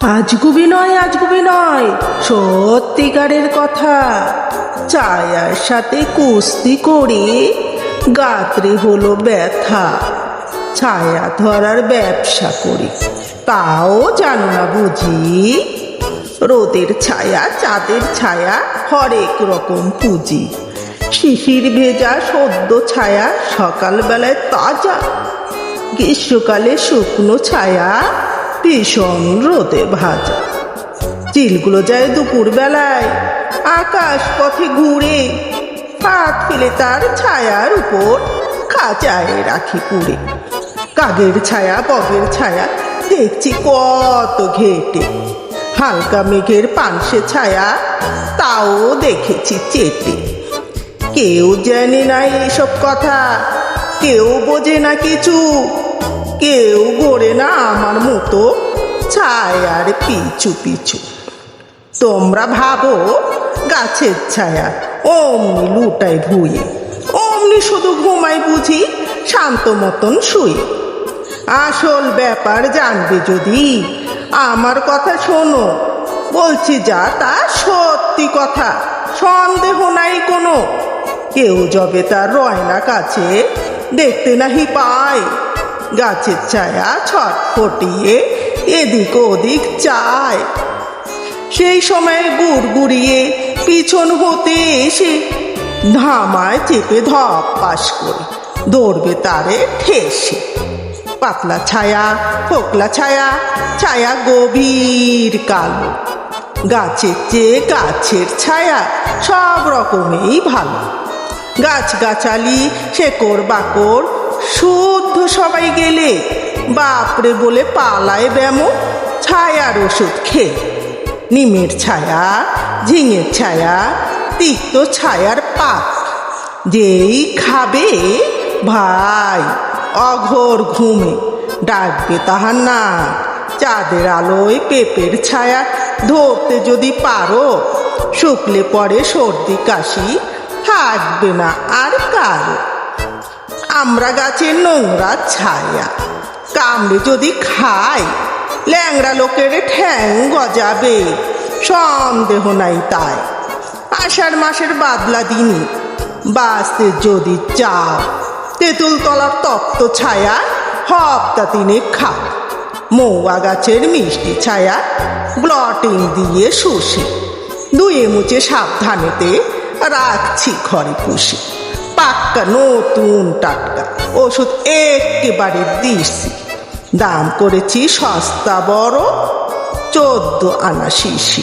আজগুবি নয় আজগুবি নয় সত্যিকারের কথা। চায়ার সাথে কুস্তি করে, গাত্রে হলো ব্যথা। ছায়া ধরার ব্যবসা করি, তাও জানো না বুঝি? রোদের ছায়া, চাঁদের ছায়া, হরেক রকম পুঁজি শিশির ভেজা, সদ্য ছায়া, সকালবেলায় তাজা। গ্রীষ্মকালে শুকনো ছায়া ভীষণ রোদে ভাজা। চিলগুলো যায় দুপুর বেলায় আকাশ পথে ঘুরে, হাত ফেলে তার ছায়ার উপর খাঁচায় রাখি পুড়ে। কাগের ছায়া বগের ছায়া, দেখছি কত ঘেটে। হালকা মেঘের পানসে ছায়া, তাও দেখেছি চেটে। কেউ জানে না এসব কথা, কেউ বোঝে না কিছু। কেউ গড়ে না আমার মতো ছায়ার পিছু পিছু। তোমরা ভাবো গাছের ছায়া অমনি লুটাই ভুয়ে, অমনি শুধু ঘুমাই বুঝি শান্ত মতন শুয়ে। আসল ব্যাপার জানবে যদি, আমার কথা শোনো, বলছি যা তা সত্যি কথা, সন্দেহ নাই কোনো। কেউ যবে তার রয়না কাছে, দেখতে নাহি পায়। গাছের ছায়া ছটফটিয়ে এদিক ওদিক চায়। সেই সময় গুড় গুড়িয়ে পিছন হতে এসে ধামায় চেপে ধপ পাস করে দৌড়বে তারে ঠেসে। পাতলা ছায়া, ফোকলা ছায়া ছায়া গভীর কালো। গাছের চেয়ে গাছের ছায়া সব রকমেই ভালো। গাছ গাছালি, শেকড় বাকড় শুদ্ধ সবাই গেলে বাপরে বলে পালায় ব্যামো, ছায়ার ওষুধ খেয়ে। নিমের ছায়া, ঝিঙের ছায়া, তিক্ত ছায়ার পাত। যেই খাবে ভাই, অঘোর ঘুমে ডাকবে তাহার না চাঁদের আলোয় পেঁপের ছায়া ধরতে যদি পারো, শুকলে পরে সর্দি কাশি থাকবে না আর কারও। আমরা গাছের নোংরা ছায়া। কামড়ে যদি খাই, ল্যাংড়া লোকের ঠ্যাং গজাবে। সন্দেহ নাই তাই। আষাঢ় মাসের বাদলা দিনই বাঁচতে যদি চাও, তেঁতুল তলার তপ্ত ছায়া হপ্তা তিনে খাও। মৌয়া গাছের মিষ্টি ছায়া ব্লটিং দিয়ে শুষে। দুয়ে মুচে সাবধানেতে রাখছি ঘরে পুষে। পাক্কা নতুন টাটকা। ওষুধ একেবারে দিচ্ছি দাম করেছি সস্তা বড় চোদ্দ আনা শিশি।